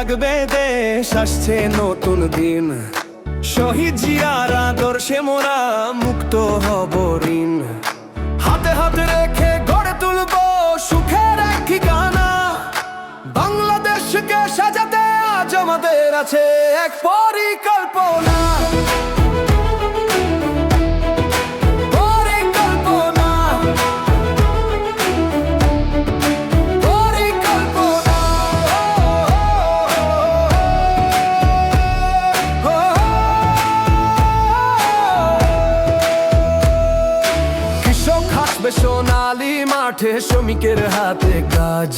জাগবে দেশ, আসছে নতুন দিন। শহীদ জিয়ার আদর্শে মোরা মুক্ত হব ঋণ। হাতে হাতে রেখে গড়ে তুলব সুখের এক ঠিকানা। বাংলাদেশকে সাজাতে আজ আমাদের আছে এক পরিকল্পনা। হাসবে সোনালি মাঠে শ্রমিকের হাতে কাজ।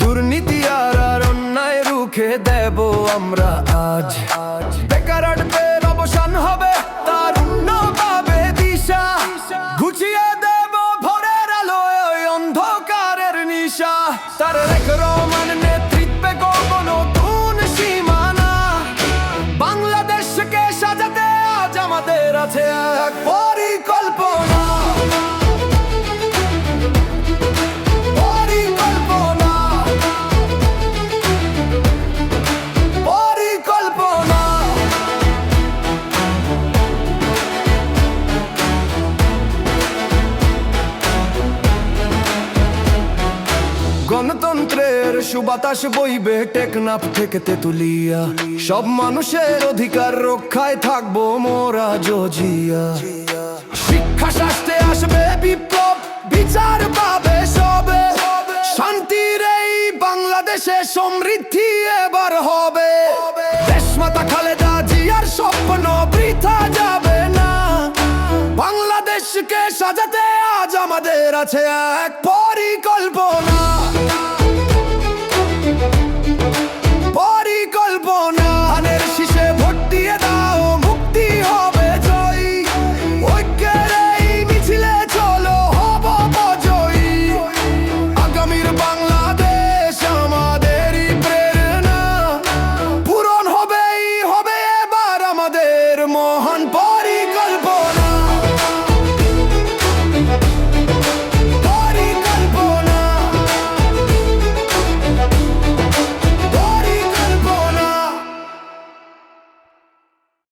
দুর্নীতি আর আর অন্যায় রুখে দেব আমরা আজ। বেকার অবসান হবে, তার পাবে দিশা। গুছিয়ে দেব ভোরের আলোয় ওই অন্ধকারের নিশা। তার রেখ রহমান নেতৃত্বে নতুন সীমানা। বাংলাদেশকে সাজাতে আজ আমাদের আছে এক গণতন্ত্রের সুবাতাস বইবে টেকনাফ থেকে তেতুলিয়া। সব মানুষের অধিকার রক্ষায় থাকব মোরা জজিয়া। শিক্ষা শাস্ত্রে আসবে বিপ্লব, বিচার পাবে সবে। শান্তির এই বাংলাদেশে সমৃদ্ধি এবার হবে। দেশমাতা খালেদা জিয়ার স্বপ্ন বৃথা যাবে না। বাংলাদেশকে সাজাতে আজ আমাদের আছে এক পরিকল্পনা।